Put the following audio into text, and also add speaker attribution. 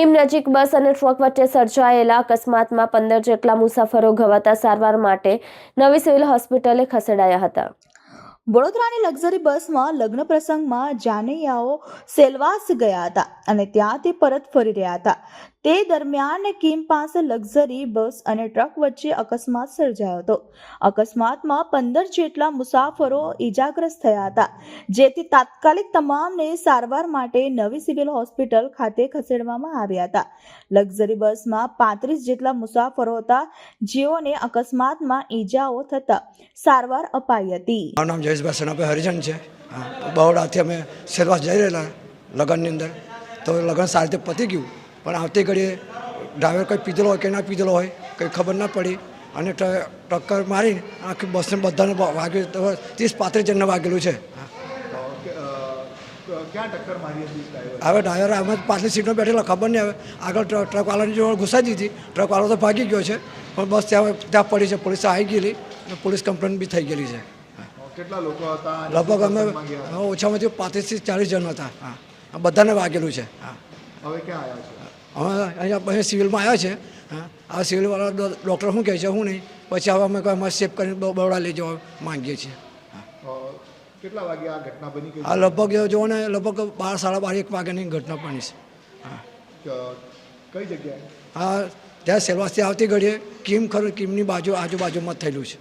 Speaker 1: Kim નજીક બસ અને truck વચ્ચે સર્જાયેલા અકસ્માતમાં પંદર જેટલા મુસાફરો ઘવાતા સારવાર માટે નવી સિવિલ હોસ્પિટલે ખસેડાયા હતા.
Speaker 2: વડોદરાની લક્ઝરી બસમાં લગ્ન પ્રસંગમાં જાનૈયાઓ સેલવાસ ગયા હતા અને ત્યાંથી પરત ફરી રહ્યા હતા. તે દરમિયાન કિમ પાસે લક્ઝરી બસ અને ટ્રક વચ્ચે અકસ્માત સર્જાયો હતો. અકસ્માતમાં પંદર જેટલા મુસાફરો ઈજાગ્રસ્ત થયા હતા. જેથી તાત્કાલિક તમામને સારવાર માટે નવી સિવિલ હોસ્પિટલ ખાતે ખસેડવામાં આવ્યા હતા. લક્ઝરી બસમાં પાંત્રીસ જેટલા મુસાફરો હતા, જેઓને અકસ્માતમાં ઈજાઓ થતા સારવાર અપાઈ હતી.
Speaker 3: મારું નામ જયેશભાઈ સનાભાઈ હરિજન છે. બરોડાથી અમે સેરવાસ જઈ રહેલા લગ્નની અંદર. તો લગ્ન સારી રીતે પતી ગયું. પણ આવતી ઘડીએ ડ્રાઈવર કંઈ પીધેલો હોય કે ના પીધેલો હોય, કંઈ ખબર ના પડી અને ટક્કર મારીને આખી બસને બધાને વાગ્યું ત્રીસ પાંત્રીસ જણને વાગેલું છે. હવે ડ્રાઈવર અમે પાછલી સીટમાં બેઠેલા, ખબર નહીં હવે. આગળ ટ્રકવાળાની જોડે ઘુસાઈ દીધી. ટ્રકવાળો તો ભાગી ગયો છે, પણ બસ ત્યાં ત્યાં પડી છે, પોલીસ આવી ગયેલી પોલીસ કમ્પ્લેન બી થઈ ગયેલી છે.
Speaker 4: કેટલા લોકો હતા
Speaker 3: લગભગ અમે ઓછામાં ઓછું પાંત્રીસથી ચાલીસ જણ હતા. હા. બધાને વાગેલું છે. હા.
Speaker 4: હવે ક્યાં આવ્યા છે?
Speaker 3: અહીંયા અહીંયા સિવિલમાં આવ્યા છે હા. આ સિવિલવાળા ડૉક્ટર શું કહે છે શું નહીં. પછી હવે અમે અમારે સેફ કરીને બરોડા લઈ જવા માંગીએ છીએ.
Speaker 4: કેટલા વાગે આ ઘટના બની
Speaker 3: આ લગભગ જો ને લગભગ બાર સાડા બાર એક વાગ્યાની ઘટના બની છે.
Speaker 4: કઈ કઈ જગ્યાએ?
Speaker 3: હા ત્યાં સેલવાસથી આવતી ઘડીએ કિમ ખરું કિમની બાજુ આજુબાજુમાં જ થયેલું છે.